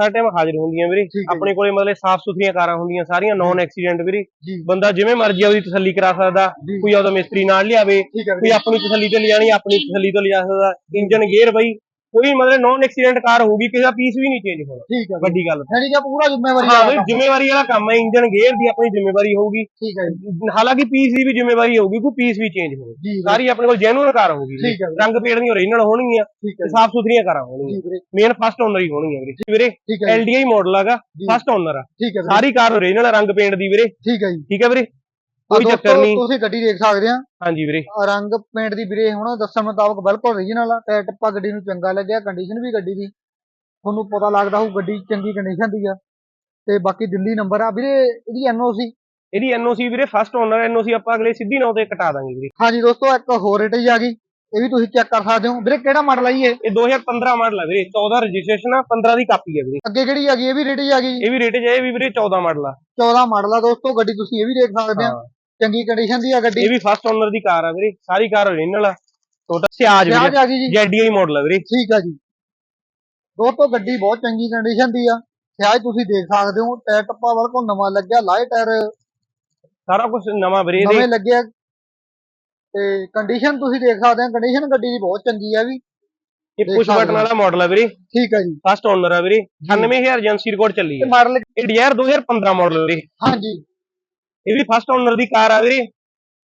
ਹਰ time ਹਾਜ਼ਰ ਹੁੰਦੀਆਂ ਵੀਰੇ। ਆਪਣੇ ਕੋਲੇ ਮਤਲਬ ਸਾਫ਼ ਸੁਥਰੀਆਂ ਕਾਰਾਂ ਹੁੰਦੀਆਂ ਸਾਰੀਆਂ ਨੌਨ ਐਕਸੀਡੈਂਟ ਵੀਰੇ। ਬੰਦਾ ਜਿਵੇਂ ਮਰਜ਼ੀ ਉਹਦੀ ਤਸੱਲੀ ਕਰਾ ਸਕਦਾ ਕੋਈ ਆਪਦਾ ਮਿਸਤਰੀ ਨਾਲ ਲਿਆਵੇ ਕੋਈ ਆਪਣੀ ਤਸੱਲੀ ਤੇ ਲਿਜਾਣੀ ਆਪਣੀ ਤਸੱਲੀ ਤੋਂ ਲਿਜਾ ਸਕਦਾ। ਇੰਜਨ ਗੇਅਰ ਬਈ ਕੋਈ ਮਤਲਬ ਨੌਨ ਐਕਸੀਡੈਂਟ ਕਾਰ ਹੋਊਗੀ ਕਿਸੇ ਦਾ ਪੀਸ ਵੀ ਨਹੀਂ ਚੇਂਜ ਹੋਣਾ। ਠੀਕ ਹੈ। ਵੱਡੀ ਗੱਲ। ਯਾਨੀ ਕਿ ਪੂਰਾ ਜ਼ਿੰਮੇਵਾਰੀ ਹਾਂ ਬਈ। ਜ਼ਿੰਮੇਵਾਰੀ ਵਾਲਾ ਕੰਮ ਹੈ ਇੰਜਨ ਗੇਅਰ ਦੀ ਆਪਣੀ ਜ਼ਿੰਮੇਵਾਰੀ ਹੋਊਗੀ। ਠੀਕ ਹੈ ਜੀ। ਹਾਲਾਂਕਿ ਪੀਸ ਦੀ ਵੀ ਜ਼ਿੰਮੇਵਾਰੀ ਹੋਊਗੀ ਕੋਈ ਪੀਸ ਵੀ ਚੇਂਜ ਹੋਵੇ ਸਾਰੀ ਆਪਣੇ ਕੋਲ ਜੈਨੂਅਲ ਕਾਰ ਹੋਊਗੀ ਰੰਗ ਪੇੜ ਦੀਆਂ ਓਰੀਜਨਲ ਹੋਣਗੀਆਂ ਸਾਫ਼ ਸੁਥਰੀਆਂ ਕਾਰਾਂ ਹੋਣਗੀਆਂ। ਮੇਨ ਫਸਟ ਓਨਰ ਹੀ ਹੋਣਗੀਆਂ ਵੀਰੇ। ਵੀਰੇ ਠੀਕ ਹੈ ਜੀ, ਐਲਡੀਆਈ ਮਾਡਲ ਹੈਗਾ ਫਸਟ ਓਨਰ ਆ। ਠੀਕ ਹੈ ਵੀਰੇ, ਸਾਰੀ ਕਾਰ ਓਰੀਜਨਲ ਰੰਗ ਪੇਂਟ ਦੀ ਵੀਰੇ। ਠੀਕ ਹੈ ਜੀ। ਠੀਕ ਹੈ ਵੀਰੇ? ਕੋਈ ਚੱਕਰ ਨਹੀਂ। ਤੁਸੀਂ ਗੱਡੀ ਦੇਖ ਸਕਦੇ ਆ। ਹਾਂਜੀ ਵੀਰੇ। ਰੰਗ ਪੇਂਟ ਦੀ ਵੀਰੇ ਹੁਣ ਦੱਸਣ ਮੁਤਾਬਕ ਬਿਲਕੁਲ ਓਰੀਜਨਲ ਆ। ਟਾਇਰ ਟੱਪਾ ਗੱਡੀ ਨੂੰ ਚੰਗਾ ਲੱਗਿਆ ਕੰਡੀਸ਼ਨ ਵੀ ਗੱਡੀ ਦੀ। ਤੁਹਾਨੂੰ ਪਤਾ ਲੱਗਦਾ ਹੋਊ ਗੱਡੀ ਚੰਗੀ ਕੰਡੀਸ਼ਨ ਦੀ ਆ। ਤੇ ਬਾਕੀ ਦਿੱਲੀ ਨੰਬਰ ਆ। ਵੀਰੇ ਇਹਦੀ ਐਨਓਸੀ ਇਹਦੀ ਐਨਓਸੀ ਵੀਰੇ ਫਸਟ ਓਨਰ ਐਨਓਸੀ ਆਪਾਂ ਅਗਲੇ ਸਿੱਧੀ ਨੌ ਤੇ ਕਟਾ ਦਾਂਗੇ ਵੀਰੇ। ਹਾਂਜੀ ਦੋਸਤੋ ਇੱਕ ਹੋਰ ਰੇਟ ਆ ਗਈ। ਇਹ ਵੀ ਤੁਸੀਂ ਚੈੱਕ ਕਰ ਸਕਦੇ ਹੋ। ਵੀਰੇ ਕਿਹੜਾ ਮਾਡਲ ਆ ਇਹ? ਇਹ 2015 ਮਾਡਲ ਹੈ ਵੀਰੇ। 14 ਰਜਿਸਟ੍ਰੇਸ਼ਨ ਆ 15 ਦੀ ਕਾਪੀ ਹੈ ਵੀਰੇ। ਅੱਗੇ ਕਿਹੜੀ ਆ ਗਈ? ਇਹ ਵੀ ਰੇਟ ਆ ਗਈ। ਇਹ ਵੀ ਰੇਟ ਹੈ ਇਹ ਵੀ ਵੀਰੇ 14 ਮਾਡਲ ਆ। 14 ਮਾਡਲ ਆ ਦੋਸਤੋ। ਗੱਡੀ ਤੁਸੀਂ ਇਹ ਵੀ ਦੇਖ ਸਕਦੇ ਆ। ਹਾਂ। ਚੰਗੀ ਕੰਡੀਸ਼ਨ ਦੀ ਆ ਗੱਡੀ। ਇਹ ਵੀ ਫਸਟ ਓਨਰ ਦੀ ਕਾਰ ਆ ਵੀਰੇ ਸਾਰੀ ਕਾਰ ਓਰੀਜਨਲ ਆ। ਟੋਟਲ ਸਿਆਜ ਵੀਰੇ ਆ ਗਈ ਜੀ। ਮਾਡਲ ਆ ਵੀਰੇ। ਠੀਕ ਆ ਜੀ। ਦੋਸਤੋ ਗੱਡੀ ਬਹੁਤ ਚੰਗੀ ਕੰਡੀਸ਼ਨ ਦੀ ਆ। ਸਿਆਜ ਤੁਸੀਂ ਦੇਖ ਸਕਦੇ ਹੋ ਟਾਇਰ ਟੱਪਾ ਬਿਲਕੁਲ ਨਵਾਂ ਲੱਗਿਆ ਲਾਏ ਟਾਇਰ। ਸਾਰਾ ਕੁਝ ਨਵਾਂ ਵੀਰੇ ਇਹਦੇ। ਨਵੇਂ ਲੱਗਿਆ। ਤੇ ਕੰਡੀਸ਼ਨ ਤੁਸੀਂ ਦੇਖ ਸਕਦੇ ਹੋ ਕੰਡੀਸ਼ਨ ਗੱਡੀ ਦੀ ਬਹੁਤ ਚੰਗੀ ਆ ਵੀ। ਇਹ ਪੁਸ਼ ਬਟਨ। ਵਾਲਾ ਮਾਡਲ ਆ ਵੀਰੇ। ਠੀਕ ਆ ਜੀ। ਫਸਟ ਓਨਰ ਆ ਵੀਰੇ। 98000 ਏਜੰਸੀ ਰਿਕਾਰਡ ਚੱਲੀ ਤੇ ਹੈ ਮਾਡਲ ਇਹ ਡਿਜ਼ਾਇਰ 2015 ਮਾਡਲ ਵੀਰੇ। ਹਾਂਜੀ। ਇਹ ਵੀ ਫਸਟ ਓਨਰ ਦੀ ਕਾਰ ਆ ਵੀਰੇ।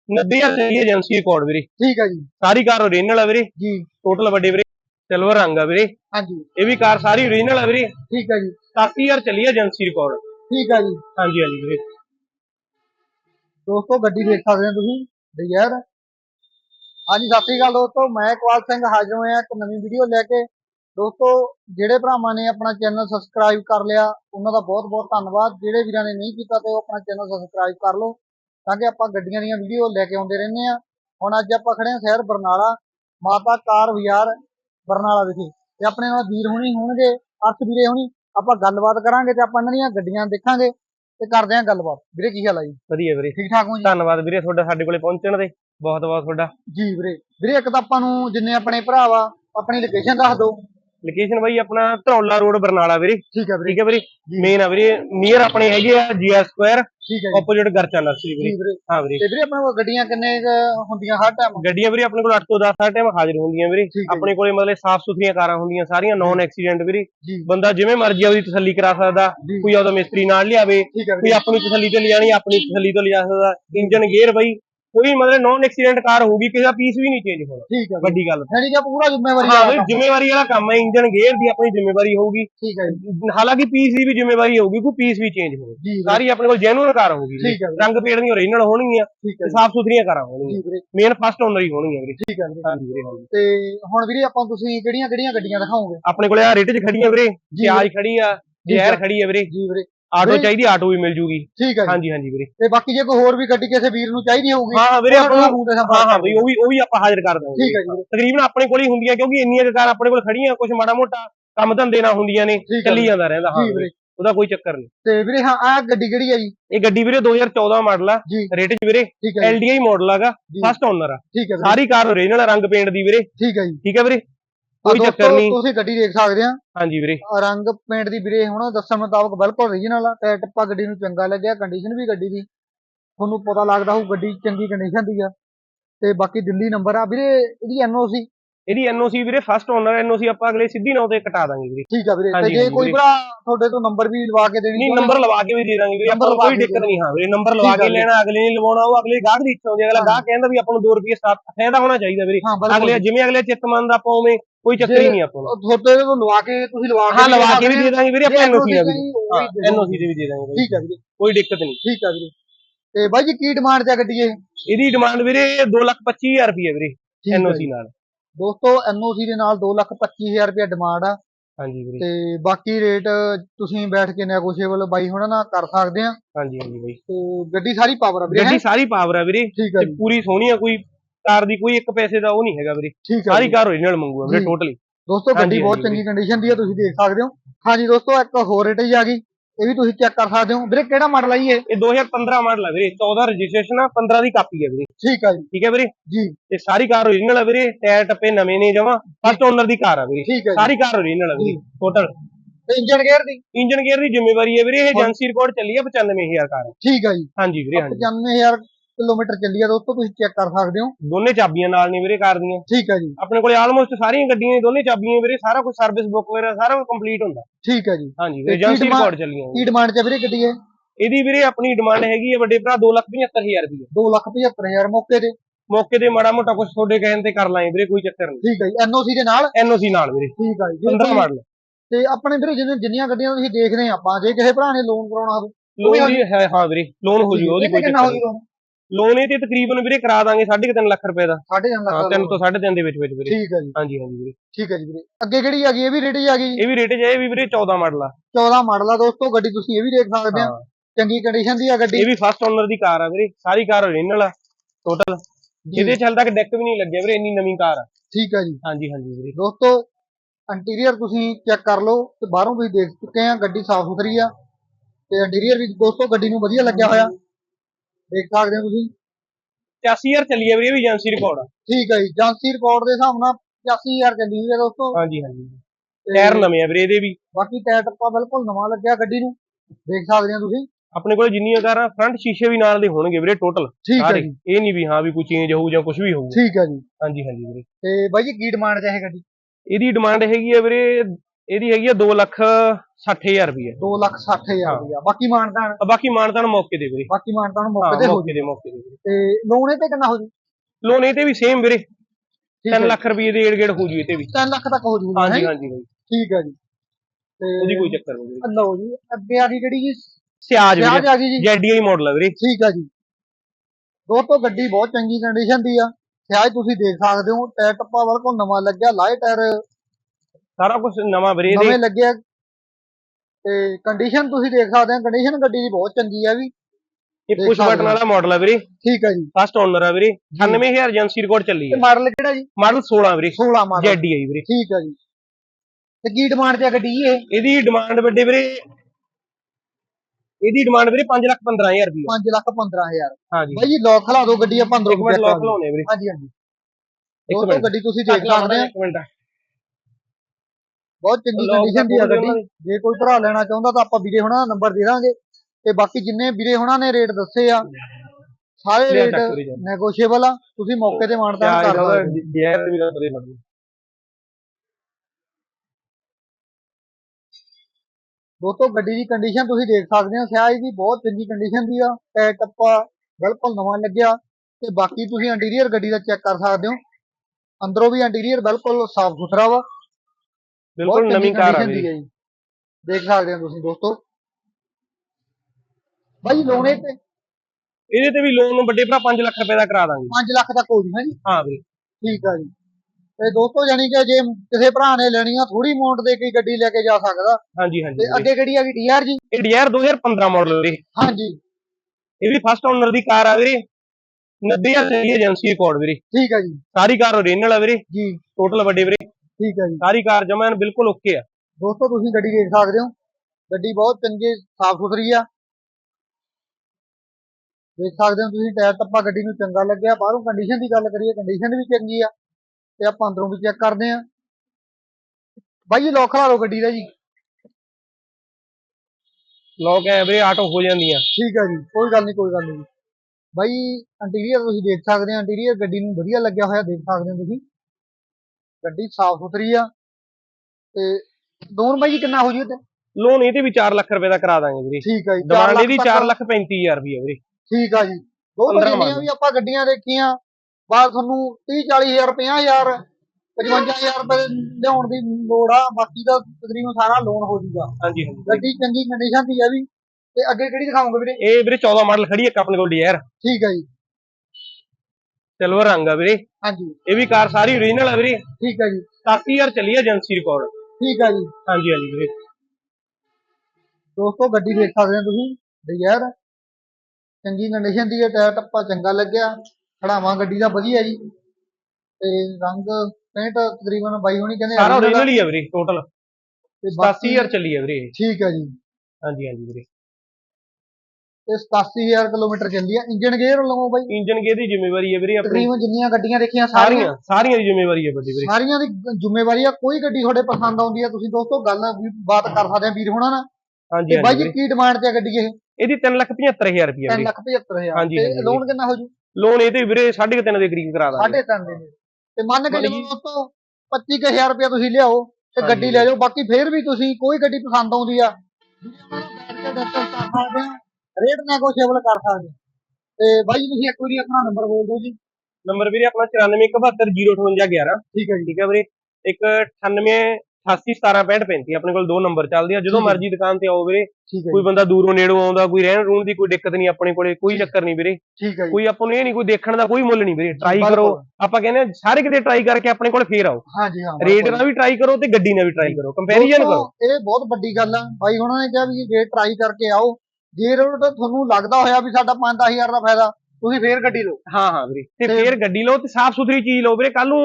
90000 ਚੱਲੀ ਹੈ ਏਜੰਸੀ ਰਿਕਾਰਡ ਵੀਰੇ। ਠੀਕ ਆ ਜੀ। ਸਾਰੀ ਕਾਰ ਓਰੀਜਨਲ ਆ ਵੀਰੇ। ਜੀ। ਟੋਟਲ ਵੱਡੇ ਵੀਰੇ। ਸਿਲਵਰ ਰੰਗ ਆ ਵੀਰੇ। ਹਾਂਜੀ। ਇਹ ਵੀ ਕਾਰ ਸਾਰੀ ਓਰੀਜਨਲ ਆ ਵੀਰੇ। ਠੀਕ ਆ ਜੀ। 80000 ਚੱਲੀ ਏਜੰਸੀ ਰਿਕਾਰਡ ਠੀਕ ਆ ਜੀ। ਹਾਂਜੀ ਹਾਂਜੀ ਵੀਰੇ। ਦੋਸਤੋ ਗੱਡੀ ਦੇਖ ਸਕਦੇ ਹੋ ਤੁਸੀਂ। ਡਿਜ਼ਾਇਰ ਹਾਂਜੀ ਸਤਿ ਸ਼੍ਰੀ ਅਕਾਲ ਦੋਸਤੋ। ਮੈਂ ਇਕਬਾਲ ਸਿੰਘ ਹਾਜ਼ਰ ਹੋਇਆ ਇੱਕ ਨਵੀਂ ਵੀਡੀਓ ਲੈ ਕੇ। ਦੋਸਤੋ ਜਿਹੜੇ ਭਰਾਵਾਂ ਨੇ ਆਪਣਾ ਚੈਨਲ ਸਬਸਕ੍ਰਾਈਬ ਕਰ ਲਿਆ ਉਹਨਾਂ ਦਾ ਬਹੁਤ ਬਹੁਤ ਧੰਨਵਾਦ। ਜਿਹੜੇ ਵੀਰਾਂ ਨੇ ਨਹੀਂ ਕੀਤਾ ਤੇ ਉਹ ਆਪਣਾ ਚੈਨਲ ਸਬਸਕ੍ਰਾਈਬ ਕਰ ਲਓ ਤਾਂ ਕਿ ਆਪਾਂ ਗੱਡੀਆਂ ਦੀਆਂ ਵੀਡੀਓ ਲੈ ਕੇ ਆਉਂਦੇ ਰਹਿੰਦੇ ਆ ਹੁਣ ਅੱਜ ਆਪਾਂ ਖੜੇ ਹਾਂ ਸ਼ਹਿਰ ਬਰਨਾਲਾ ਮਾਤਾ ਕਾਰ ਬਾਜ਼ਾਰ ਬਰਨਾਲਾ ਵਿਖੇ। ਤੇ ਆਪਣੇ ਨਾਲ ਵੀਰ ਹੁਣੀ ਹੋਣਗੇ ਅਰਸ਼ ਵੀਰੇ ਹੁਣੀ। ਆਪਾਂ ਗੱਲਬਾਤ ਕਰਾਂਗੇ ਤੇ ਆਪਾਂ ਇਹਨਾਂ ਦੀਆਂ ਗੱਡੀਆਂ ਦੇਖਾਂਗੇ ਤੇ ਕਰਦੇ ਹਾਂ ਗੱਲਬਾਤ। ਵੀਰੇ ਕੀ ਹਾਲ ਆ ਜੀ? ਵਧੀਆ ਵੀਰੇ। ਠੀਕ ਠਾਕ ਹੋ ਜੀ? ਧੰਨਵਾਦ ਵੀਰੇ ਤੁਹਾਡਾ ਸਾਡੇ ਕੋਲੇ ਪਹੁੰਚਣ ਦੇ। ਬਹੁਤ ਬਹੁਤ ਤੁਹਾਡਾ। ਜੀ ਵੀਰੇ। ਵੀਰੇ ਇੱਕ ਤਾਂ ਆਪਾਂ ਨੂੰ ਜਿੰਨੇ ਆਪਣੇ ਭਰਾ ਵਾ ਆਪਣੀ ਲੋਕੇਸ਼ਨ ਦੱਸ ਦਿਓ। ਲੋਕੇਸ਼ਨ ਬਾਈ ਆਪਣਾ ਧਰੌਲਾ ਰੋਡ ਬਰਨਾਲਾ ਵੀਰੇ। ਠੀਕ ਹੈ ਵੀਰੇ। ਠੀਕ ਹੈ ਵੀਰੇ? ਮੇਨ ਆ ਵੀਰੇ। ਨੀਅਰ ਆਪਣੇ ਹੈਗੇ ਆ ਜੀਐਸ ਸਕੁਆਇਰ ਠੀਕ ਹੈ ਆਪੋਜ਼ਿਟ ਗਰਚਾ ਨਰਸਰੀ ਵੀਰੇ। ਹਾਂ ਵੀਰੇ। ਤੇ ਵੀਰੇ ਆਪਣੇ ਕੋਲ ਗੱਡੀਆਂ ਕਿੰਨੇ ਹੁੰਦੀਆਂ ਹਰ ਟਾਈਮ ਗੱਡੀਆਂ ਵੀਰੇ ਆਪਣੇ ਕੋਲ 8 ਤੋਂ 10 ਹਰ ਟਾਈਮ ਹਾਜ਼ਰ ਹੁੰਦੀਆਂ ਵੀਰੇ। ਆਪਣੇ ਕੋਲੇ ਮਤਲਬ ਸਾਫ਼ ਸੁਥਰੀਆਂ ਕਾਰਾਂ ਹੁੰਦੀਆਂ ਸਾਰੀਆਂ ਨੌਨ ਐਕਸੀਡੈਂਟ ਵੀਰੇ। ਬੰਦਾ ਜਿਵੇਂ ਮਰਜ਼ੀ ਉਹਦੀ ਤਸੱਲੀ ਕਰਾ ਸਕਦਾ। ਕੋਈ ਆਪਦਾ ਮਿਸਤਰੀ ਨਾਲ ਲਿਆਵੇ। ਕੋਈ ਆਪਣੀ ਤਸੱਲੀ ਤੇ ਲਿਜਾਣੀ ਆਪਣੀ ਤਸੱਲੀ ਤੋਂ ਲਿਜਾ ਸਕਦਾ। ਇੰਜਨ ਗੇਅਰ ਬਈ। ਕੋਈ ਮਤਲਬ ਨੌਨ ਐਕਸੀਡੈਂਟ ਕਾਰ ਹੋਊਗੀ ਕਿਸੇ ਦਾ ਪੀਸ ਵੀ ਨਹੀਂ ਚੇਂਜ ਹੋਣਾ। ਠੀਕ ਹੈ ਵੱਡੀ ਗੱਲ। ਯਾਨੀ ਕਿ ਪੂਰਾ ਜ਼ਿੰਮੇਵਾਰੀ ਹਾਂ ਵਾਲਾ ਕੰਮ। ਜ਼ਿੰਮੇਵਾਰੀ ਵਾਲਾ ਕੰਮ ਹੈ ਇੰਜਨ ਗੇਅਰ ਦੀ ਆਪਣੀ ਜ਼ਿੰਮੇਵਾਰੀ ਹੋਊਗੀ। ਠੀਕ ਹੈ ਜੀ। ਹਾਲਾਂਕਿ ਪੀਸ ਦੀ ਵੀ ਜ਼ਿੰਮੇਵਾਰੀ ਹੋਊਗੀ ਕੋਈ ਪੀਸ ਵੀ ਚੇਂਜ ਹੋਵੇ ਜੀ ਵੀਰੇ ਸਾਰੀ ਆਪਣੇ ਕੋਲ ਜੈਨੂਅਲ ਕਾਰ ਹੋਊਗੀ। ਵੀਰੇ। ਠੀਕ ਹੈ ਵੀਰੇ ਰੰਗ ਪੇੜ ਦੀਆਂ ਓਰੀਜਨਲ ਹੋਣਗੀਆਂ ਠੀਕ ਹੈ ਜੀ। ਸਾਫ਼ ਸੁਥਰੀਆਂ ਕਾਰਾਂ ਹੋਣਗੀਆਂ। ਵੀਰੇ ਮੇਨ ਫਸਟ ਓਨਰ ਹੀ ਹੋਣਗੀਆਂ ਵੀਰੇ। ਠੀਕ ਹੈ ਵੀਰੇ ਹਾਂਜੀ ਵੀਰੇ ਹਾਂਜੀ। ਤੇ ਹੁਣ ਵੀਰੇ ਆਪਾਂ ਤੁਸੀਂ ਕਿਹੜੀਆਂ ਕਿਹੜੀਆਂ ਗੱਡੀਆਂ ਦਿਖਾਓਗੇ? ਆਪਣੇ ਕੋਲੇ ਆ ਰੇਟ 'ਚ ਖੜੀਆਂ ਵੀਰੇ। ਜੀ ਪਿਆਜ ਖੜੀ ਆ ਜੀ ਜ਼ਹਿਰ ਸਰ। ਖੜੀ ਆ ਵੀਰੇ। ਜੀ ਵੀਰੇ। ਆਟੋ ਚਾਹੀਦੀ ਆਟੋ ਵੀ ਮਿਲ ਜੂਗੀ। ਠੀਕ ਹੈ ਜੀ। ਹਾਂਜੀ ਹਾਂਜੀ ਵੀਰੇ। ਤੇ ਬਾਕੀ ਜੇ ਕੋਈ ਹੋਰ ਵੀ ਗੱਡੀ ਕਿਸੇ ਵੀਰ ਨੂੰ ਚਾਹੀਦੀ ਹੋਊਗੀ ਹਾਂ ਵੀਰੇ ਆਪਾਂ ਨੂੰ ਤੇ ਸੰਪਰਕ ਹਾਂ ਹਾਂ ਬਈ ਉਹ ਵੀ ਉਹ ਵੀ ਆਪਾਂ ਹਾਜ਼ਰ ਕਰ ਦਾਂਗੇ ਠੀਕ ਹੈ ਜੀ ਤਕਰੀਬਨ ਆਪਣੇ ਕੋਲ ਹੀ ਹੁੰਦੀਆਂ ਕਿਉਂਕਿ ਇੰਨੀਆਂ ਕੁ ਕਾਰ ਆਪਣੇ ਕੋਲ ਖੜੀਆਂ ਕੁਝ ਮਾੜਾ ਮੋਟਾ ਕੰਮ ਧੰਦੇ ਨਾਲ ਹੁੰਦੀਆਂ ਨੇ ਠੀਕ ਹੈ ਚੱਲੀ। ਜਾਂਦਾ ਰਹਿੰਦਾ ਹਾਂ ਜੀ ਵੀਰੇ। ਉਹਦਾ ਕੋਈ ਚੱਕਰ ਨਹੀਂ। ਤੇ ਵੀਰੇ ਹਾਂ ਆ ਗੱਡੀ ਕਿਹੜੀ ਹੈ ਜੀ? ਇਹ ਗੱਡੀ ਵੀਰੇ 2014 ਮਾਡਲ ਆ। ਜੀ। ਰੇਟ 'ਚ ਵੀਰੇ ਠੀਕ ਹੈ ਜੀ, ਐਲਡੀਆਈ ਮਾਡਲ ਆਗਾ ਜੀ। ਫਸਟ ਓਨਰ ਆ। ਠੀਕ ਹੈ ਵੀਰੇ। ਸਾਰੀ ਕਾਰ ਓਰੀਜਨਲ ਰੰਗ ਪੇਂਟ ਦੀ ਵੀਰੇ। ਠੀਕ ਹੈ ਜੀ। ਠੀਕ ਹੈ ਵੀਰੇ? ਕੋਈ ਚੱਕਰ ਨਹੀਂ। ਤੁਸੀਂ ਗੱਡੀ ਦੇਖ ਸਕਦੇ ਆ। ਹਾਂਜੀ ਵੀਰੇ। ਰੰਗ ਪੇਂਟ ਦੀ ਵੀਰੇ ਹੁਣ ਦੱਸਣ ਮੁਤਾਬਕ ਬਿਲਕੁਲ ਓਰੀਜਨਲ ਆ। ਟਾਇਰ ਟੱਪਾ ਗੱਡੀ ਨੂੰ ਚੰਗਾ ਲੱਗਿਆ ਕੰਡੀਸ਼ਨ ਵੀ ਗੱਡੀ ਦੀ। ਤੁਹਾਨੂੰ ਪਤਾ ਲੱਗਦਾ ਹੋਊ ਗੱਡੀ ਚੰਗੀ ਕੰਡੀਸ਼ਨ ਦੀ ਆ। ਤੇ ਬਾਕੀ ਦਿੱਲੀ ਨੰਬਰ ਆ। ਵੀਰੇ ਇਹਦੀ ਐਨਓਸੀ ਇਹਦੀ ਐਨਓਸੀ ਵੀਰੇ ਫਸਟ ਓਨਰ ਐਨਓਸੀ ਆਪਾਂ ਅਗਲੇ ਸਿੱਧੀ ਨੌ ਤੇ ਕਟਾ ਦਾਂਗੇ ਵੀਰੇ। ਠੀਕ ਆ ਵੀਰੇ। ਤੇ ਜੇ ਕੋਈ। ਭਰਾ ਤੁਹਾਡੇ ਤੋਂ ਨੰਬਰ ਵੀ ਲਵਾ ਕੇ ਦੇਣੀ ਨਹੀਂ ਨੰਬਰ ਲਵਾ ਕੇ ਵੀ ਦੇ ਦਾਂਗੇ ਵੀਰੇ। ਆਪਾਂ ਕੋਈ ਦਿੱਕਤ ਨਹੀਂ ਹਾਂ ਵੀਰੇ। ਨੰਬਰ ਲਵਾ ਕੇ। ਲੈਣਾ ਅਗਲੇ ਨੇ ਲਵਾਉਣਾ ਉਹ ਅਗਲੇ ਗਾਹਕ ਦੀ ਇੱਛਾ ਹੁੰਦੀ ਅਗਲਾ। ਗਾਹਕ ਕਹਿੰਦਾ ਵੀ ਆਪਾਂ ਨੂੰ 2 ਰੁਪਏ ਸਟਾਪ ਫਾਇਦਾ ਹੋਣਾ ਚਾਹੀਦਾ ਵੀਰੇ। ਅਗਲੇ ਜਿਵੇਂ ਅਗਲੇ ਚਿੱਤਮੰਦ ਆਪਾਂ ਉਵੇਂ ਕੋਈ ਚੱਕਰ ਹੀ ਨਹੀਂ ਆਪਾਂ ਨੂੰ। ਉਹ ਤੁਹਾਡੇ ਤੋਂ ਲਵਾ ਕੇ ਤੁਸੀਂ ਲਵਾ ਕੇ ਹਾਂ ਲਵਾ ਕੇ ਵੀ ਦੇ ਦਾਂਗੇ ਵੀਰੇ ਆਪਾਂ ਐਨਓਸੀ ਦਾ ਵੀ। ਐਨਓਸੀ ਦੇ ਵੀ ਦੇ ਦਾਂਗੇ ਠੀਕ ਆ ਵੀਰੇ। ਕੋਈ ਦਿੱਕਤ ਨਹੀਂ। ਠੀਕ ਆ ਵੀਰੇ। ਤੇ ਬਾਈ ਜੀ ਕੀ ਡਿਮਾਂਡ ਤੇ ਆ ਗੱਡੀ ਇਹ? ਇਹਦੀ ਡਿਮਾਂਡ ਵੀਰੇ 225000 ਰੁਪਏ ਵੀਰੇ। ਐਨਓਸੀ ਨਾਲ। ਦੋਸਤੋ ਐਨਓਸੀ ਦੇ ਨਾਲ 225000 ਰੁਪਏ ਡਿਮਾਂਡ ਆ। ਹਾਂਜੀ ਵੀਰੇ। ਤੇ ਬਾਕੀ ਰੇਟ ਤੁਸੀਂ ਬੈਠ ਕੇ ਨੈਗੋਸ਼ੀਏਬਲ ਬਾਈ ਹੁਣਾਂ ਨਾਲ ਕਰ ਸਕਦੇ ਆ। ਹਾਂਜੀ ਹਾਂਜੀ ਬਾਈ। ਤੇ ਗੱਡੀ ਸਾਰੀ ਪਾਵਰ ਆ ਵੀਰੇ ਗੱਡੀ ਹੈਂ? ਸਾਰੀ ਪਾਵਰ ਆ ਵੀਰੇ। ਤੇ ਪੂਰੀ ਸੋਹਣੀ ਆ ਕੋਈ ਕਾਰ ਦੀ ਕੋਈ ਇੱਕ ਪੈਸੇ ਦਾ ਉਹ ਨਹੀਂ ਹੈਗਾ ਵੀਰੇ। ਠੀਕ ਆ ਸਾਰੀ। ਕਾਰ ਓਰੀਜਨਲ ਮੰਗੂਆ ਵੀਰੇ ਜੀ। ਟੋਟਲੀ ਦੋਸਤੋ ਗੱਡੀ ਬਹੁਤ ਹਾਂਜੀ ਚੰਗੀ ਕੰਡੀਸ਼ਨ ਦੀ ਆ ਤੁਸੀਂ ਦੇਖ ਸਕਦੇ ਹੋ। ਹਾਂਜੀ ਦੋਸਤੋ ਇੱਕ ਹੋਰ ਰੇਟ ਹੀ ਆ ਗਈ। ਇਹ ਵੀ ਤੁਸੀਂ ਚੈੱਕ ਕਰ ਸਕਦੇ ਹੋ। ਵੀਰੇ ਕਿਹੜਾ ਮਾਡਲ ਆ ਜੀ ਇਹ? ਇਹ 2015 ਮਾਡਲ ਆ ਵੀਰੇ 14 ਰਜਿਸਟ੍ਰੇਸ਼ਨ ਆ 15 ਦੀ ਕਾਪੀ ਆ ਵੀਰੇ। ਠੀਕ ਆ ਜੀ। ਠੀਕ ਹੈ ਵੀਰੇ? ਜੀ। ਤੇ ਸਾਰੀ ਕਾਰ ਓਰੀਜਨਲ ਆ ਵੀਰੇ ਟਾਇਰ ਟੱਪੇ ਨਵੇਂ ਨੇ ਜਮਾ ਫਸਟ ਓਨਰ ਦੀ ਕਾਰ ਆ ਵੀਰੇ। ਠੀਕ ਆ ਜੀ। ਸਾਰੀ ਕਾਰ ਓਰੀਜਨਲ ਆ ਵੀਰੇ ਟੋਟਲ ਇੰਜਨ ਗੇਅਰ ਦੀ? ਇੰਜਨ ਗੇਅਰ ਦੀ ਜ਼ਿੰਮੇਵਾਰੀ ਹੈ ਵੀਰੇ ਇਹ ਹਾਂ। ਏਜੰਸੀ ਰਿਕਾਰਡ ਚੱਲੀ ਹੈ 95000 ਕਾਰ ਠੀਕ ਹੈ ਜੀ। ਹਾਂਜੀ ਵੀਰੇ ਹਾਂਜੀ। 95000 ਕਿਲੋਮੀਟਰ ਚੱਲੀ ਆ ਦੋਸਤੋ ਤੁਸੀਂ ਚੈੱਕ ਕਰ ਸਕਦੇ ਹੋ। ਦੋਨੇ ਚਾਬੀਆਂ ਨਾਲ ਨੇ ਵੀਰੇ ਕਾਰ ਦੀਆਂ। ਠੀਕ ਹੈ ਜੀ। ਆਪਣੇ ਕੋਲੇ ਆਲਮੋਸਟ ਸਾਰੀਆਂ ਗੱਡੀਆਂ ਦੋਨੇ ਚਾਬੀਆਂ ਵੀਰੇ ਸਾਰਾ ਕੁਝ ਸਰਵਿਸ ਬੁੱਕ ਵਗੈਰਾ ਸਾਰਾ ਕੁਝ ਕੰਪਲੀਟ ਹੁੰਦਾ। ਠੀਕ ਹੈ ਜੀ। ਹਾਂਜੀ ਤੇ ਏਜੰਸੀ ਰਿਕਾਰਡ ਚੱਲੀਆਂ ਕੀ ਡਿਮਾਂਡ ਚ ਵੀਰੇ ਗੱਡੀ ਇਹ? ਇਹਦੀ ਵੀਰੇ ਆਪਣੀ ਡਿਮਾਂਡ ਹੈਗੀ ਹੈ ਵੱਡੇ ਭਰਾ 275000 ਰੁਪਏ 275000 ਮੌਕੇ ਤੇ? ਮੌਕੇ ਤੇ ਮਾੜਾ ਮੋਟਾ ਕੁਝ ਤੁਹਾਡੇ ਕਹਿਣ ਤੇ ਕਰ ਲਾਂਗੇ ਵੀਰੇ ਕੋਈ ਚੱਕਰ ਨਹੀਂ। ਠੀਕ ਹੈ ਜੀ ਐਨਓਸੀ ਦੇ ਨਾਲ? ਐਨਓਸੀ ਨਾਲ ਵੀਰੇ। ਠੀਕ ਹੈ ਜੀ ਜੇ 15 ਕੋਈ- ਮਾਡਲ। ਤੇ ਆਪਣੇ ਵੀਰੇ ਜਿੰਨੇ ਜਿੰਨੀਆਂ ਗੱਡੀਆਂ ਤੁਸੀਂ ਦੇਖਦੇ ਆ ਆਪਾਂ ਜੇ ਕਿਸੇ ਭਰਾ ਨੇ ਲੋਨ ਕਰਾਉਣਾ ਹੋਵੇ ਲੋਨ ਦੀ ਹੈ ਹਾਂ ਵੀਰੇ ਲੋਨ ਹੋ ਜੂ ਉਹਦੀ ਕੋਈ ਹੋ ਚੱਕਰ ਨਹੀਂ। ਲੋਨ ਇਹ ਤੇ ਤਕਰੀਬਨ ਵੀਰੇ ਕਰਾ ਦਾਂਗੇ 3.5 ਲੱਖ ਰੁਪਏ ਦਾ। ਸਾਢੇ ਤਿੰਨ ਲੱਖ ਹਾਂ ਦਾ 3 loan। ਤੋਂ 3.5 ਦੇ ਵਿੱਚ ਵਿੱਚ ਵੀਰੇ। ਠੀਕ ਹੈ ਜੀ। ਹਾਂਜੀ ਹਾਂਜੀ ਵੀਰੇ। ਠੀਕ ਹੈ ਜੀ ਵੀਰੇ। ਅੱਗੇ ਕਿਹੜੀ ਆ ਗਈ? ਇਹ ਵੀ ਰੇਟ ਆ ਗਈ ਇਹ ਵੀ ਰੇਟ ਇਹ ਵੀ ਵੀਰੇ 14 ਮਾਡਲ ਆ। 14 ਮਾਡਲ ਆ ਦੋਸਤੋ ਗੱਡੀ ਤੁਸੀਂ ਇਹ ਵੀ ਦੇਖ ਸਕਦੇ ਆ। ਚੰਗੀ ਕੰਡੀਸ਼ਨ ਦੀ ਆ ਗੱਡੀ। ਇਹ ਵੀ ਫਸਟ ਓਨਰ ਦੀ ਕਾਰ ਆ ਵੀਰੇ। ਸਾਰੀ ਕਾਰ ਓਰੀਜਨਲ ਆ ਟੋਟਲ ਇਹਦੇ ਚ ਹਾਲੇ ਤੱਕ ਡੈਕ ਵੀ ਨਹੀਂ ਲੱਗਿਆ ਵੀਰੇ ਇੰਨੀ ਨਵੀਂ ਕਾਰ ਆ। ਠੀਕ ਹੈ ਜੀ। ਹਾਂਜੀ ਹਾਂਜੀ ਵੀਰੇ। ਦੋਸਤੋ ਇੰਟੀਰੀਅਰ ਤੁਸੀਂ ਚੈੱਕ ਕਰ ਲਓ ਤੇ ਬਾਹਰੋਂ ਤੁਸੀਂ ਦੇਖ ਚੁੱਕੇ ਆ ਗੱਡੀ ਸਾਫ਼ ਸੁਥਰੀ ਆ। ਤੇ ਇੰਟੀਰੀਅਰ ਵੀ ਦੋਸਤੋ ਗੱਡੀ ਨੂੰ ਵਧੀਆ ਲੱਗਿਆ ਹੋਇਆ। ਦੇਖ ਸਕਦੇ ਹੋ ਤੁਸੀਂ? 85000 ਚੱਲੀ ਹੈ ਵੀਰੇ ਇਹ ਵੀ ਏਜੰਸੀ ਰਿਕਾਰਡ ਆ। ਠੀਕ ਹੈ ਜੀ ਜਾਂਸੀ ਰਿਕਾਰਡ ਦੇ ਹਿਸਾਬ ਨਾਲ 85000 ਚੱਲੀ ਹੋਈ ਹੈ ਦੋਸਤੋ। ਹਾਂਜੀ ਹਾਂਜੀ। ਤੇ ਟਾਇਰ ਨਵੇਂ ਆ ਵੀਰੇ ਇਹਦੇ ਵੀ। ਬਾਕੀ ਟਾਇਰ ਟੱਪਾ ਬਿਲਕੁਲ ਨਵਾਂ ਲੱਗਿਆ ਗੱਡੀ ਨੂੰ। ਦੇਖ ਸਕਦੇ ਹੋ ਤੁਸੀਂ? ਆਪਣੇ ਕੋਲ ਜਿੰਨੀਆਂ ਕਾਰਾਂ ਫਰੰਟ ਸ਼ੀਸ਼ੇ ਵੀ ਨਾਲ ਦੇ ਹੋਣਗੇ ਵੀਰੇ ਟੋਟਲ ਠੀਕ ਹੈ ਸਾਰੇ। ਇਹ ਨਹੀਂ ਵੀ ਹਾਂ ਵੀ ਕੋਈ ਚੇਂਜ ਹੋਊ ਜਾਂ ਕੁਝ ਵੀ ਹੋਊ। ਠੀਕ ਹੈ ਜੀ। ਹਾਂਜੀ ਹਾਂਜੀ ਵੀਰੇ। ਤੇ ਬਾਈ ਜੀ ਕੀ ਡਿਮਾਂਡ ਚ ਹੈ ਗੱਡੀ? ਇਹਦੀ ਡਿਮਾਂਡ ਹੈਗੀ ਹੈ ਵੀਰੇ ਇਹਦੀ ਹੈਗੀ ਆ 2 ਲੱਖ 60000 ਰੁਪਏ 2 ਲੱਖ 60000 ਰੁਪਇਆ ਬਾਕੀ ਮਾਨਤਾਨ? ਬਾਕੀ ਮਾਨਤਾਨ ਮੌਕੇ ਦੇ ਵੀਰੇ। ਬਾਕੀ ਮਾਨਤਾਨ ਹਾਂ ਮੌਕੇ ਹੋ ਦੇ ਮੌਕੇ ਦੇ ਤੇ ਲੋਨ ਇਹ ਤੇ ਕਿੰਨਾ ਹੋ ਜੂ? ਲੋਨ ਇਹ ਤੇ ਵੀ ਸੇਮ ਵੀਰੇ। ਠੀਕ 3 ਹੈ। ਲੱਖ ਰੁਪਏ ਦੇ ਏੜ ਗੇੜ ਹੋ ਜੂ ਇਹ ਤੇ ਵੀ। 3 ਲੱਖ ਤੱਕ ਹੋ ਜੂਗਾ ਹਾਂਜੀ ਹੈਂ? ਹਾਂਜੀ ਬਾਈ। ਠੀਕ ਹੈ ਜੀ। ਤੇ ਉਹਦੀ ਕੋਈ ਚੱਕਰ ਨਹੀਂ ਵੀਰੇ। ਲਓ ਜੀ ਅੱਗੇ ਆ ਗਈ ਜਿਹੜੀ ਜੀ? ਸਿਆਜ ਵੀਰੇ। ਜੀ। ਜੈਡੀਆਈ ਮਾਡਲ ਆ ਵੀਰੇ। ਠੀਕ ਹੈ ਜੀ। ਦੋਸਤੋ ਗੱਡੀ ਬਹੁਤ ਚੰਗੀ ਕੰਡੀਸ਼ਨ ਦੀ ਆ। ਸਿਆਜ ਤੁਸੀਂ ਦੇਖ ਸਕਦੇ ਹੋ ਟਾਇਰ ਟੱਪਾ ਬਿਲਕੁਲ ਨਵਾਂ ਲੱਗਿਆ ਲਾਏ ਟਾਇਰ ਸਾਰਾ ਕੁਝ ਨਵਾਂ ਵੀਰੇ ਨਵੇਂ ਲੱਗੇ ਆ ਤੇ ਕੰਡੀਸ਼ਨ ਤੁਸੀਂ ਦੇਖ ਸਕਦੇ ਹੋ ਕੰਡੀਸ਼ਨ ਗੱਡੀ ਦੀ ਬਹੁਤ ਚੰਗੀ ਆ ਵੀ। ਇਹ ਪੁਸ਼ ਬਟਨ ਹੋ। ਵਾਲਾ ਮਾਡਲ ਆ ਵੀਰੇ। ਠੀਕ ਹੈ ਜੀ। ਫਸਟ ਓਨਰ ਆ ਵੀਰੇ। 98000 ਏਜੰਸੀ ਰਿਕਾਰਡ ਚੱਲੀ ਹੈ ਮਾਡਲ ਕਿਹੜਾ ਜੀ? ਮਾਡਲ 16 ਵੀਰੇ। 16 ਮਾਡਲ ਜੈਡੀਆਈ ਵੀਰੇ। ਠੀਕ ਹੈ ਜੀ। ਤੇ ਕੀ ਡਿਮਾਂਡ ਤੇ ਆ ਗੱਡੀ ਇਹ? ਇਹਦੀ ਡਿਮਾਂਡ ਵੱਡੇ ਵੀਰੇ ਇਹਦੀ ਡਿਮਾਂਡ ਵੀਰੇ 5 ਲੱਖ 15000 ਰੁਪਏ 5 ਲੱਖ 15000 ਹਾਂਜੀ ਬਾਈ ਜੀ ਲੋਕ ਖਲਾ ਦਿਓ ਗੱਡੀ ਆਪਾਂ ਅੰਦਰੋਂ ਲੋਕ ਵੀਰੇ। ਹਾਂਜੀ ਹਾਂਜੀ। ਇੱਕ ਮਿੰਟ। ਗੱਡੀ ਤੁਸੀਂ ਦੇਖ ਸਕਦੇ ਆ ਇੱਕ ਮਿੰਟ। ਬਹੁਤ ਚੰਗੀ ਕੰਡੀਸ਼ਨ ਦੀ ਆ ਗੱਡੀ। ਜੇ ਕੋਈ ਭਰਾ ਲੈਣਾ ਚਾਹੁੰਦਾ ਤਾਂ ਆਪਾਂ ਵੀਰੇ ਹੁਣਾਂ ਦਾ ਨੰਬਰ ਦੇ ਦਾਂਗੇ। ਤੇ ਬਾਕੀ ਜਿੰਨੇ ਵੀਰੇ ਹੁਣਾਂ ਨੇ ਰੇਟ ਦੱਸੇ ਆ ਸਾਰੇ ਰੇਟ। ਨੈਗੋਸ਼ੀਏਬਲ ਆ। ਤੁਸੀਂ ਮੌਕੇ ਤੇ ਮਾਨਤਾਨ ਕਰ ਬੜੇ ਦੋਸਤੋ ਗੱਡੀ ਦੀ ਕੰਡੀਸ਼ਨ ਤੁਸੀਂ ਦੇਖ ਸਕਦੇ ਹੋ ਸਿਆਜ ਦੀ ਬਹੁਤ ਚੰਗੀ ਕੰਡੀਸ਼ਨ ਦੀ ਆ। ਟਾਇਰ ਟੱਪਾ ਬਿਲਕੁਲ ਨਵਾਂ ਲੱਗਿਆ। ਤੇ ਬਾਕੀ ਤੁਸੀਂ ਇੰਟੀਰੀਅਰ ਗੱਡੀ ਦਾ ਚੈੱਕ ਕਰ ਸਕਦੇ ਹੋ। ਅੰਦਰੋਂ ਵੀ ਇੰਟੀਰੀਅਰ ਬਿਲਕੁਲ ਸਾਫ਼ ਸੁਥਰਾ ਵਾ। ਬਿਲਕੁਲ ਨਵੀਂ ਕਾਰ ਆ ਜੀ। ਦੇਖ ਸਕਦੇ ਹੋ ਤੁਸੀਂ ਦੋਸਤੋ। ਬਾਈ ਲੋਨ ਇਹ ਤੇ ਇਹਦੇ ਤੇ ਵੀ ਲੋਨ ਵੱਡੇ ਭਰਾ 5 ਲੱਖ ਰੁਪਏ ਦਾ ਕਰਾ ਦਾਂਗੇ। 5 ਲੱਖ ਤੱਕ ਹੋ ਜੂ ਹੈ ਜੀ? ਹਾਂ ਵੀਰੇ। ਠੀਕ ਆ ਜੀ। ਤੇ ਦੋਸਤੋ ਜਾਨੀ ਕਿ ਜੇ ਕਿਸੇ ਭਰਾ ਨੇ ਲੈਣੀ ਆ ਥੋੜੀ ਅਮਾਉਂਟ ਦੇ ਕੇ ਗੱਡੀ ਲੈ ਕੇ ਜਾ ਸਕਦਾ। ਹਾਂਜੀ ਹਾਂਜੀ ਤੇ। ਅੱਗੇ ਕਿਹੜੀ ਆ ਗਈ? ਡੀਆਰ ਜੀ? ਇਹ ਡਿਜ਼ਾਇਰ 2015 ਮਾਡਲ ਵੀਰੇ। ਹਾਂਜੀ। ਇਹ ਵੀ ਫਸਟ ਓਨਰ ਦੀ ਕਾਰ ਆ ਵੀਰੇ। 90000 ਦੀ ਏਜੰਸੀ ਰਿਕਾਰਡ ਵੀਰੇ। ਠੀਕ ਆ ਜੀ। ਸਾਰੀ ਕਾਰ ਓਰੀਜਨਲ ਆ ਵੀਰੇ। ਜੀ। ਟੋਟਲ ਵੱਡੇ ਵੀਰੇ। ਠੀਕ ਆ ਜੀ। ਸਾਰੀ ਕਾਰ ਜਮਾ ਐਨ ਬਿਲਕੁਲ ਓਕੇ ਆ। ਦੋਸਤੋ ਤੁਸੀਂ ਗੱਡੀ ਦੇਖ ਸਕਦੇ ਹੋ। ਗੱਡੀ ਬਹੁਤ ਚੰਗੀ ਸਾਫ਼ ਸੁਥਰੀ ਆ। ਦੇਖ ਸਕਦੇ ਹੋ ਤੁਸੀਂ ਟਾਇਰ ਟੱਪਾ ਗੱਡੀ ਨੂੰ ਚੰਗਾ ਲੱਗਿਆ। ਬਾਹਰੋਂ ਕੰਡੀਸ਼ਨ ਦੀ ਗੱਲ ਕਰੀਏ ਕੰਡੀਸ਼ਨ ਵੀ ਚੰਗੀ ਆ ਤੇ ਆਪਾਂ ਅੰਦਰੋਂ ਵੀ ਚੈੱਕ ਕਰਦੇ ਆ। ਬਾਈ ਜੀ ਲੋਕ ਖਲਾ ਲਓ ਗੱਡੀ ਦਾ ਜੀ। ਲੋਕ ਐ ਵੀਰੇ ਆਟੋ ਹੋ ਜਾਂਦੀਆਂ। ਠੀਕ ਆ ਜੀ ਕੋਈ ਗੱਲ ਨਹੀਂ ਕੋਈ ਗੱਲ ਨਹੀਂ। ਬਾਈ ਇੰਟੀਰੀਅਰ ਤੁਸੀਂ ਦੇਖ ਸਕਦੇ ਆ ਇੰਟੀਰੀਅਰ ਗੱਡੀ ਨੂੰ ਵਧੀਆ ਲੱਗਿਆ ਹੋਇਆ ਦੇਖ ਸਕਦੇ ਹੋ ਤੁਸੀਂ। ਗੱਡੀ ਸਾਫ਼ ਸੁਥਰੀ ਆ ਤੇ ਦੋਨ ਬਾਈ ਜੀ ਕਿੰਨਾ ਹੋ ਜੂ ਤੇ ਲੋਨ ਇਹਦੇ ਵੀ 4 ਲੱਖ ਰੁਪਏ ਦਾ ਕਰਾ ਦਾਂਗੇ ਵੀਰੇ। ਠੀਕ ਆ ਜੀ ਲੱਖ ਇਹਦੀ ਤੱਕ- 4 ਲੱਖ 35000 ਰੁਪਏ ਵੀਰੇ। ਠੀਕ ਆ ਜੀ। ਜਿੰਨੀਆਂ ਮੰਨ ਵੀ ਆਪਾਂ ਗੱਡੀਆਂ ਦੇਖੀਆਂ ਬਾਅਦ ਤੁਹਾਨੂੰ 30 40000 50000 55000 ਰੁਪਏ ਲਿਆਉਣ ਦੀ ਲੋੜ ਆ ਬਾਕੀ ਦਾ ਤਕਰੀਬਨ ਸਾਰਾ ਲੋਨ ਹੋ ਜੂਗਾ। ਹਾਂਜੀ ਹਾਂਜੀ। ਗੱਡੀ ਚੰਗੀ ਕੰਡੀਸ਼ਨ ਦੀ ਆ ਵੀ ਤੇ ਅੱਗੇ ਕਿਹੜੀ ਦਿਖਾਉਂਗੇ ਵੀਰੇ? ਇਹ ਵੀਰੇ 14 ਮਾਡਲ ਖੜੀ ਹੈ ਆਪਣੇ ਕੋਲ ਡਿਜ਼ਾਇਰ ਠੀਕ ਆ ਜੀ। ਸਿਲਵਰ ਰੰਗ ਆ ਵੀਰੇ। ਹਾਂਜੀ। ਇਹ ਵੀ ਕਾਰ ਸਾਰੀ ਓਰੀਜਨਲ ਆ ਵੀਰੇ। ਠੀਕ ਆ ਜੀ। 80000 ਚੱਲੀ ਹੈ ਏਜੰਸੀ ਰਿਕਾਰਡ ਠੀਕ ਆ ਜੀ। ਹਾਂਜੀ ਹਾਂਜੀ ਵੀਰੇ। ਦੋਸਤੋ ਗੱਡੀ ਦੇਖ ਸਕਦੇ ਹੋ ਤੁਸੀਂ। ਡਿਜ਼ਾਇਰ ਚੰਗੀ ਕੰਡੀਸ਼ਨ ਦੀ ਹੈ ਟਾਇਰ ਟੱਪਾ ਚੰਗਾ ਲੱਗਿਆ। ਖੜਾਵਾਂ ਗੱਡੀ ਦਾ ਵਧੀਆ ਜੀ। ਤੇ ਰੰਗ ਪੇਂਟ ਤਕਰੀਬਨ ਬਾਈ ਹੋਣੀ ਕਹਿੰਦੇ ਸਾਰਾ ਆ। ਓਰੀਜਨਲ ਹੀ ਆ ਵੀਰੇ ਟੋਟਲ ਤੇ ਬਾਕੀ 80000 ਚੱਲੀ ਹੈ ਵੀਰੇ। ਠੀਕ ਹੈ ਜੀ। ਹਾਂਜੀ ਹਾਂਜੀ ਵੀਰੇ। ਤੇ 87000 ਕਿਲੋਮੀਟਰ ਚੱਲੀ ਆ। ਇੰਜਨ ਗੇਅਰ ਲਵੋ ਬਾਈ। ਇੰਜਨ ਗੇਅਰ ਦੀ ਜ਼ਿੰਮੇਵਾਰੀ ਹੈ ਵੀਰੇ ਆਪਣੀ। ਤਕਰੀਬਨ ਜਿੰਨੀਆਂ ਗੱਡੀਆਂ ਦੇਖੀਆਂ ਸਾਰੀਆਂ। ਸਾਰੀਆਂ ਸਾਰੀਆਂ ਦੀ ਜ਼ਿੰਮੇਵਾਰੀ ਹੈ ਵੱਡੀ ਵੀਰੇ। ਸਾਰੀਆਂ ਦੀ ਜ਼ਿੰਮੇਵਾਰੀ ਆ। ਕੋਈ ਗੱਡੀ ਤੁਹਾਡੇ ਪਸੰਦ ਆਉਂਦੀ ਆ ਤੁਸੀਂ ਦੋਸਤੋ ਗੱਲ ਵੀ ਬਾਤ ਕਰ ਸਕਦੇ ਆ ਵੀਰ ਹੁਣਾਂ ਨਾਲ। ਹਾਂਜੀ ਤੇ ਬਾਈ ਹਾਂਜੀ ਜੀ ਵੀਰੇ। ਕੀ ਡਿਮਾਂਡ ਤੇ ਆ ਗੱਡੀ ਇਹ? ਇਹਦੀ 375000 ਰੁਪਏ 3 ਵੀਰੇ। ਲੱਖ 75000 ਹਾਂਜੀ, ਤੇ ਹਾਂਜੀ, ਲੋਨ ਕਿੰਨਾ ਹੋ ਜੂ ਲੋਨ ਇਹਦੇ ਵੀਰੇ 3.5 ਦੇ ਕਰੀਬ ਕਰਾ ਦਾਂਗੇ। ਸਾਢੇ ਤਿੰਨ ਦੇ ਨੇ। ਤੇ ਮੰਨ ਕੇ ਚਲੋ ਦੋਸਤੋ 25000 ਰੁਪਇਆ ਤੁਸੀਂ ਲਿਆਓ ਤੇ ਹਾਂਜੀ। ਗੱਡੀ ਲੈ ਜਾਓ। ਬਾਕੀ ਫੇਰ ਵੀ ਤੁਸੀਂ ਕੋਈ ਗੱਡੀ ਪਸੰਦ ਆਉਂਦੀ ਆ ਵੀਡੀਓ ਨਾਲ ਬੈਠ ਕੇ ਡਿਸਕਸ ਕਰ ਸਕਦੇ ਆ। ਰੇਟ ਨੈਗੋਸ਼ੀਏਬਲ ਕਰ ਸਕਦੇ। ਤੇ ਬਾਈ ਤੁਸੀਂ ਇੱਕ ਵਾਰੀ ਆਪਣਾ ਨੰਬਰ ਬੋਲ ਦਿਓ ਜੀ। ਨੰਬਰ ਵੀਰੇ ਆਪਣਾ 9417058011 ਠੀਕ ਹੈ ਜੀ। ਠੀਕ ਹੈ ਵੀਰੇ। ਇੱਕ 98 88 17 65 ਆਪਣੇ ਕੋਲ ਦੋ ਨੰਬਰ ਚੱਲਦੇ ਆ। ਜਦੋਂ। ਮਰਜ਼ੀ ਦੁਕਾਨ ਤੇ ਆਓ ਵੀਰੇ। ਕੋਈ ਬੰਦਾ ਦੂਰੋਂ ਨੇੜੋਂ ਆਉਂਦਾ ਕੋਈ ਰਹਿਣ ਰੂਣ ਦੀ ਕੋਈ ਦਿੱਕਤ ਨਹੀਂ ਆਪਣੇ ਕੋਲੇ ਕੋਈ ਚੱਕਰ ਨਹੀਂ ਵੀਰੇ। ਠੀਕ ਹੈ ਜੀ। ਕੋਈ ਆਪਾਂ ਨੂੰ ਇਹ ਨਹੀਂ ਕੋਈ ਦੇਖਣ ਦਾ ਕੋਈ ਮੁੱਲ ਨਹੀਂ ਵੀਰੇ। ਟਰਾਈ। ਕਰੋ। ਆਪਾਂ ਕਹਿੰਦੇ ਆ ਸਾਰੇ ਕਿਤੇ ਟਰਾਈ ਕਰਕੇ ਆਪਣੇ ਕੋਲ ਫੇਰ ਆਓ। ਹਾਂਜੀ ਹਾਂ ਰੇਟ। ਨਾਲ ਵੀ ਟਰਾਈ ਕਰੋ ਤੇ ਗੱਡੀ ਨਾਲ ਵੀ ਟਰਾਈ ਕਰੋ। ਕੰਪੈਰੀਜ਼ਨ ਕਰੋ। ਇਹ ਬਹੁਤ ਵੱਡੀ ਗੱਲ ਆ। ਬਾਈ ਉਹਨਾਂ ਨੇ ਕਿਹਾ ਵੀ ਰੇਟ ਟਰਾਈ ਕਰਕੇ ਆਓ ਜੇ ਰੇਟ ਤੁਹਾਨੂੰ ਲੱਗਦਾ ਹੋਇਆ ਵੀ ਸਾਡਾ 5-10000 ਦਾ ਫਾਇਦਾ ਤੁਸੀਂ ਫੇਰ ਗੱਡੀ ਲਓ। ਹਾਂ ਹਾਂ ਵੀਰੇ ਤੇ ਫੇਰ ਗੱਡੀ ਲਓ ਤੇ ਸਾਫ਼ ਸੁਥਰੀ ਚੀਜ਼ ਲਓ ਵੀਰੇ। ਕੱਲ ਨੂੰ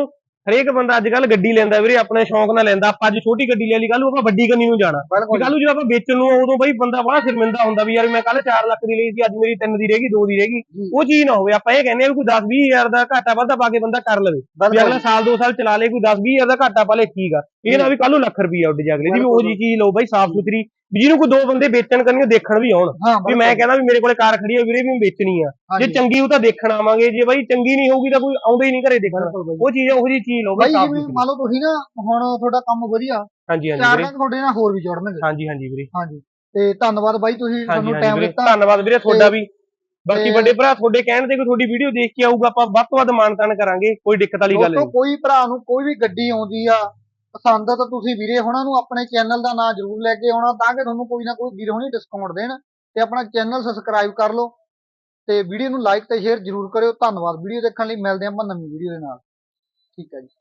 ਹਰੇਕ ਬੰਦਾ ਅੱਜ ਕੱਲ ਗੱਡੀ ਲੈਂਦਾ ਵੀਰੇ ਆਪਣੇ ਸ਼ੌਂਕ ਨਾਲ ਲੈਂਦਾ। ਆਪਾਂ ਅੱਜ ਛੋਟੀ ਗੱਡੀ ਲੈ ਲਈ ਕੱਲ ਨੂੰ ਆਪਾਂ ਵੱਡੀ ਕੰਨੀ ਨੂੰ ਜਾਣਾ। ਕੱਲ ਨੂੰ ਜਦੋਂ ਆਪਾਂ ਵੇਚਣ ਨੂੰ ਉਦੋਂ ਬਈ ਬੰਦਾ ਬੜਾ ਸ਼ਰਮਿੰਦਾ ਹੁੰਦਾ ਵੀ ਯਾਰ ਮੈਂ ਕੱਲ 4 ਲੱਖ ਦੀ ਲਈ ਸੀ ਅੱਜ ਮੇਰੀ 3 ਦੀ ਰਹਿ ਗਈ 2 ਦੀ ਰਹਿ ਗਈ। ਉਹ ਚੀਜ਼ ਨਾ ਹੋਵੇ ਆਪਾਂ ਇਹ ਕਹਿੰਦੇ ਆ ਵੀ ਕੋਈ 10 20 ਹਜ਼ਾਰ ਦਾ ਘਾਟਾ ਵਾਧਾ ਪਾ ਕੇ ਬੰਦਾ ਕਰ ਲਵੇ। ਵੀ ਅਗਲਾ ਸਾਲ 2 ਸਾਲ ਚਲਾ ਲੇ ਕੋਈ 10 20 ਹਜ਼ਾਰ ਦਾ ਘਾਟਾ ਪਾ ਲੇ ਠੀਕ ਆ। ਇਹ ਨਾ ਵੀ ਕੱਲ ਨੂੰ ਲੱਖ ਰੁਪਈਆ ਉੱਡ ਜਾ ਅਗਲੇ ਦੀ ਵੀ ਉਹ ਜੀ ਚੀਜ਼ ਲਓ ਬਈ ਸਾਫ਼ ਸੁਥਰੀ। ਵੀ ਜਿਹਨੂੰ ਕੋਈ ਦੋ ਬੰਦੇ ਵੇਚਣ ਕਰਨਗੇ ਦੇਖਣ ਵੀ ਆਉਣ। ਹਾਂ ਵੀ ਮੈਂ ਕਹਿੰਦਾ ਵੀ ਮੇਰੇ ਕੋਲੇ ਕਾਰ ਖੜੀ ਆ ਵੀਰੇ ਵੀ ਮੈਂ ਵੇਚਣੀ ਆ। ਜੇ। ਚੰਗੀ ਉਹ ਤਾਂ ਦੇਖਣ ਆਵਾਂਗੇ ਜੇ ਬਾਈ ਚੰਗੀ ਨਹੀਂ ਹੋਊਗੀ ਤਾਂ ਕੋਈ ਆਉਂਦਾ ਹੀ ਨਹੀਂ ਘਰੇ ਦੇਖਣ। ਉਹ ਚੀਜ਼ ਉਹੋ ਜੀ ਚੀਜ਼ ਲਓ ਬਾਈ ਸਾਫ਼ ਸੁਥਰੀ। ਮੰਨ ਲਓ ਤੁਸੀਂ ਨਾ ਹੁਣ ਤੁਹਾਡਾ ਕੰਮ ਵਧੀਆ ਹਾਂਜੀ ਹਾਂਜੀ ਚਾਰ ਨਾਲ ਤੁਹਾਡੇ ਨਾਲ ਹੋਰ ਵੀ ਜੁੜਨਗੇ। ਹਾਂਜੀ ਹਾਂਜੀ ਵੀਰੇ। ਹਾਂਜੀ। ਤੇ ਧੰਨਵਾਦ ਬਾਈ ਤੁਸੀਂ ਸਾਨੂੰ ਟਾਈਮ ਦਿੱਤਾ। ਧੰਨਵਾਦ ਵੀਰੇ ਤੁਹਾਡਾ ਵੀ। ਬਾਕੀ ਵੱਡੇ ਭਰਾ ਤੁਹਾਡੇ ਕਹਿਣ ਤੇ ਕੋਈ ਤੁਹਾਡੀ ਵੀਡੀਓ ਦੇਖ ਕੇ ਆਊਗਾ ਆਪਾਂ ਵੱਧ ਤੋਂ ਵੱਧ ਮਾਨਤਾਨ ਕਰਾਂਗੇ ਕੋਈ ਦਿੱਕਤ ਵਾਲੀ ਗੱਲ ਨਹੀਂ। ਕੋਈ ਭਰਾ ਨੂੰ ਕੋਈ ਵੀ ਗੱਡੀ ਆਉਂਦੀ ਆ ਪਸੰਦ ਆ ਤਾਂ ਤੁਸੀਂ ਵੀਰੇ ਹੁਣਾਂ ਨੂੰ ਆਪਣੇ ਚੈਨਲ ਦਾ ਨਾਮ ਜ਼ਰੂਰ ਲੈ ਕੇ ਆਉਣਾ ਤਾਂ ਕਿ ਤੁਹਾਨੂੰ ਕੋਈ ਨਾ ਕੋਈ ਵੀਰੇ ਹੁਣੀ ਡਿਸਕਾਊਂਟ ਦੇਣ ਤੇ ਆਪਣਾ ਚੈਨਲ ਸਬਸਕ੍ਰਾਈਬ ਕਰ ਲਓ ਤੇ ਵੀਡੀਓ ਨੂੰ ਲਾਈਕ ਤੇ ਸ਼ੇਅਰ ਜ਼ਰੂਰ ਕਰਿਓ। ਧੰਨਵਾਦ। ਵੀਡੀਓ ਦੇਖਣ ਲਈ ਮਿਲਦੇ ਹਾਂ ਆਪਾਂ ਨਵੀਂ ਵੀਡੀਓ ਦੇ ਨਾਲ। ਠੀਕ ਹੈ ਜੀ।